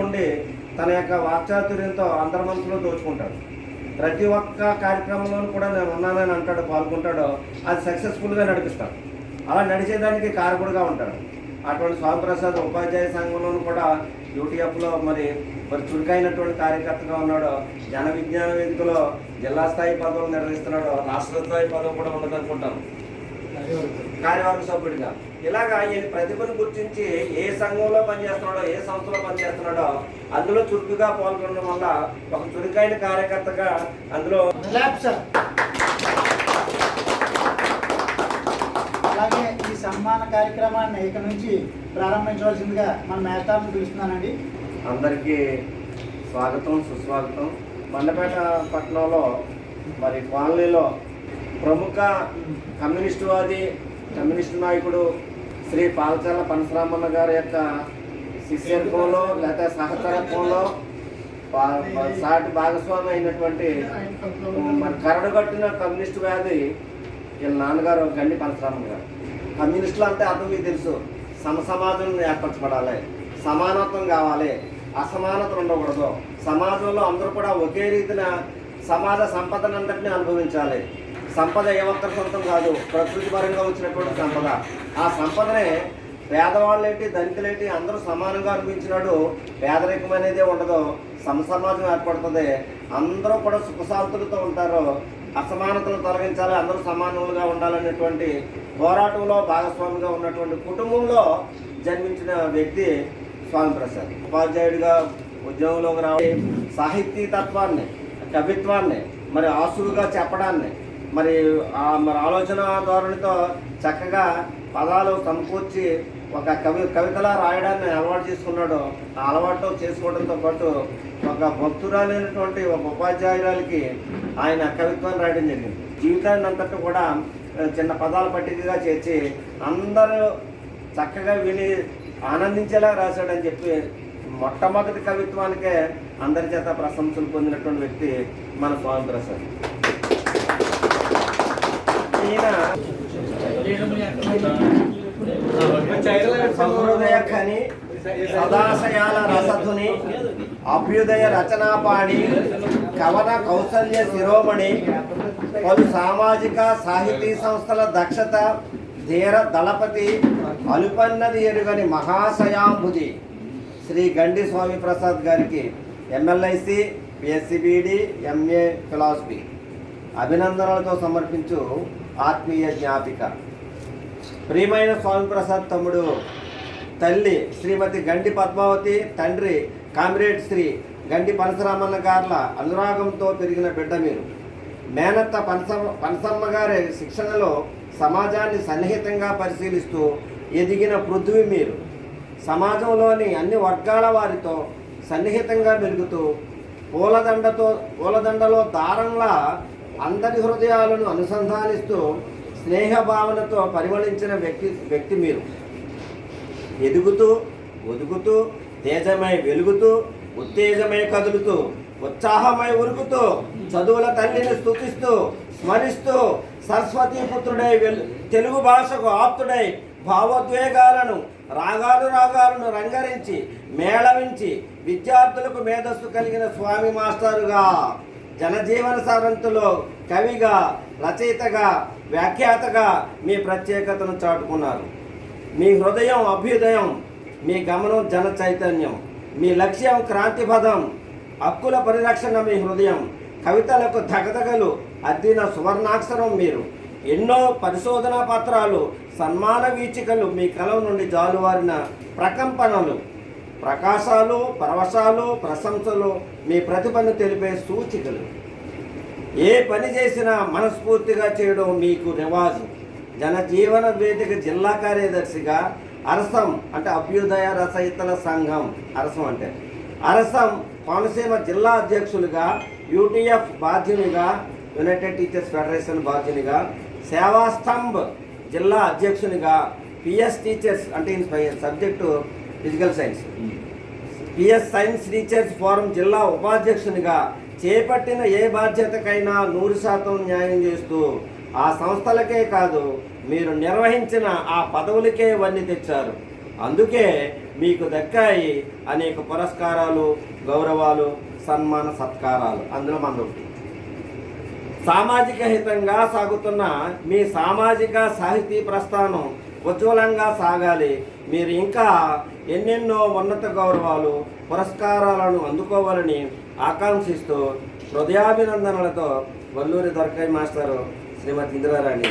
ఉండి తన యొక్క వాక్చాతుర్యంతో అందరి మనసులో దోచుకుంటాడు. ప్రతి ఒక్క కార్యక్రమంలోనూ కూడా నేను ఉన్నానని అంటాడు పాల్గొంటాడో అది సక్సెస్ఫుల్గా నడిపిస్తాడు. అలా నడిచేదానికి కారకుడుగా ఉంటాడు. అటువంటి స్వామిప్రసాద్ ఉపాధ్యాయ సంఘంలోనూ కూడా యూటీఎఫ్లో మరి మరి చురుకైనటువంటి కార్యకర్తగా ఉన్నాడో జన విజ్ఞాన వేదికలో జిల్లా స్థాయి పదవులు నిర్వహిస్తున్నాడో రాష్ట్ర స్థాయి పదవి కూడా ఉండదనుకుంటాను కార్యవర్గ సభ్యుడిగా. ఇలాగా ఈయన ప్రతిభను గుర్తించి ఏ సంఘంలో పనిచేస్తున్నాడో ఏ సంస్థలో పనిచేస్తున్నాడో అందులో చురుకుగా పాల్గొనడం వల్ల ఒక చురుకైన కార్యకర్తగా అందులో అలాగే ఈ సన్మాన కార్యక్రమాన్ని ఇక నుంచి ప్రారంభించవలసిందిగా మన మేస్తాలను పిలుస్తున్నానండి. అందరికీ స్వాగతం సుస్వాగతం. మండపేట పట్టణంలో మరి కాలనీలో ప్రముఖ కమ్యూనిస్టువాది కమ్యూనిస్టు నాయకుడు శ్రీ పాలచర్ల పనసరామన్న గారి యొక్క శిష్యత్వంలో లేదా సహచరత్వంలో సాటి భాగస్వామి అయినటువంటి మరి కరడు కట్టిన కమ్యూనిస్టు వ్యాధి వీళ్ళ నాన్నగారు గండి పరశురామన్న గారు. కమ్యూనిస్టులు అంటే అర్థం మీకు తెలుసు. సమసమాజం ఏర్పరచబడాలి. సమానత్వం కావాలి. అసమానతలు ఉండకూడదు. సమాజంలో అందరూ కూడా ఒకే రీతిన సమాజ సంపదనంతటిని అనుభవించాలి. సంపద ఏ ఒక్కరి సొంతం కాదు ప్రకృతి పరంగా వచ్చినటువంటి సంపద. ఆ సంపదనే పేదవాళ్ళేంటి ధనికులేంటి అందరూ సమానంగా అనిపించినాడు పేదరికం అనేది ఉండదు. సమసమాజం ఏర్పడుతుంది. అందరూ కూడా సుఖశాంతులతో ఉంటారు. అసమానతలు తొలగించాలి అందరూ సమానములుగా ఉండాలనేటువంటి పోరాటంలో భాగస్వామిగా ఉన్నటువంటి కుటుంబంలో జన్మించిన వ్యక్తి స్వామి ప్రసాద్ ఉపాధ్యాయుడిగా ఉద్యోగంలోకి రావడం సాహితీ తత్వాన్ని కవిత్వాన్ని మరి ఆసులుగా చెప్పడాన్ని మరి ఆ మరి ఆలోచన ధోరణితో చక్కగా పదాలు సమకూర్చి ఒక కవి కవితలా రాయడాన్ని అలవాటు చేసుకున్నాడు. ఆ అలవాటు చేసుకోవడంతో పాటు ఒక భక్తురాలైనటువంటి ఒక ఉపాధ్యాయురాలకి ఆయన కవిత్వాన్ని రాయడం జరిగింది. జీవితాన్ని అంతటా కూడా చిన్న పదాల పట్టికగా చేర్చి అందరూ చక్కగా విని ఆనందించేలా రాశాడని చెప్పి మొట్టమొదటి కవిత్వానికే అందరి చేత ప్రశంసలు పొందినటువంటి వ్యక్తి మన స్వామి ప్రసాద్. సహృదయ ఖని సదాశయాల రసధుని అభ్యుదయ రచనాపాణి కవన కౌశల్య శిరోమణి పలు సామాజిక సాహితీ సంస్థల దక్షత ధీర దళపతి అలుపన్నది ఎరుగని మహాశయాంబుది శ్రీ గండి స్వామి ప్రసాద్ గారికి ఎమ్మెల్ఐసి పిఎస్సిబిడి ఎంఏ ఫిలాసఫీ. అభినందనలతో సమర్పించు ఆత్మీయ జ్ఞాపిక. ప్రియమైన స్వామి ప్రసాద్ తమ్ముడు తల్లి శ్రీమతి గండి పద్మావతి తండ్రి కామ్రేడ్ శ్రీ గండి పనసరామన్న గార్ల అనురాగంతో పెరిగిన బిడ్డ మీరు. మేనత్త పనసమ్మ పనసమ్మ గారి శిక్షణలో సమాజాన్ని సన్నిహితంగా పరిశీలిస్తూ ఎదిగిన పృథ్వీ మీరు. సమాజంలోని అన్ని వర్గాల వారితో సన్నిహితంగా మెరుగుతూ పూలదండతో పూలదండలో దారంలా అందరి హృదయాలను అనుసంధానిస్తూ స్నేహ భావనతో పరిమళించిన వ్యక్తి వ్యక్తి మీరు. ఎదుగుతూ ఒదుగుతూ తేజమై వెలుగుతూ ఉత్తేజమై కదులుతూ ఉత్సాహమై ఉరుకుతూ చదువుల తల్లిని స్థుతిస్తూ స్మరిస్తూ సరస్వతీ పుత్రుడై తెలుగు భాషకు ఆప్తుడై భావోద్వేగాలను రాగాలు రాగాలను రంగరించి మేళవించి విద్యార్థులకు మేధస్సు కలిగిన స్వామి మాస్టరుగా. జనజీవన సారంతులో కవిగా రచయితగా వ్యాఖ్యాతగా మీ ప్రత్యేకతను చాటుకున్నారు. మీ హృదయం అభ్యుదయం మీ గమనం జన చైతన్యం మీ లక్ష్యం క్రాంతిపదం హక్కుల పరిరక్షణ మీ హృదయం కవితలకు దగదగలు అద్దిన సువర్ణాక్షరం మీరు ఎన్నో పరిశోధనా పత్రాలు సన్మాన వీచికలు మీ కలం నుండి జాలువారిన ప్రకంపనలు. ప్రకాశాలు పరవశాలు ప్రశంసలు మీ ప్రతిభను తెలిపే సూచికలు. ఏ పని చేసినా మనస్ఫూర్తిగా చేయడం మీకు రివాజు. జనజీవన వేదిక జిల్లా కార్యదర్శిగా అరసం అంటే అభ్యుదయ రచయితల సంఘం అరసం అంటే. అరసం కోనసీమ జిల్లా అధ్యక్షులుగా యూటీఎఫ్ బాధ్యునిగా యునైటెడ్ టీచర్స్ ఫెడరేషన్ బాధ్యునిగా సేవాస్తంభ్ జిల్లా అధ్యక్షునిగా పిఎస్ టీచర్స్ అంటే in subject physical science. PS science teachers forum జిల్లా ఉపాధ్యక్షునిగా చేపట్టిన ఏ బాధ్యతకైనా నూరు శాతం న్యాయం చేస్తూ ఆ సంస్థలకే కాదు మీరు నిర్వహించిన ఆ పదవులకే ఇవన్నీ తెచ్చారు. అందుకే మీకు దక్కాయి అనేక పురస్కారాలు గౌరవాలు సన్మాన సత్కారాలు. అందులో మన సామాజిక హితంగా సాగుతున్న మీ సామాజిక సాహితీ ప్రస్థానం ఉజ్వలంగా సాగాలి. మీరు ఇంకా ఎన్నెన్నో ఉన్నత గౌరవాలు పురస్కారాలను అందుకోవాలని ఆకాంక్షిస్తూ హృదయాభినందనలతో వల్లూరి దొరకాయ మాస్టరు శ్రీమతి ఇందిరారాణి.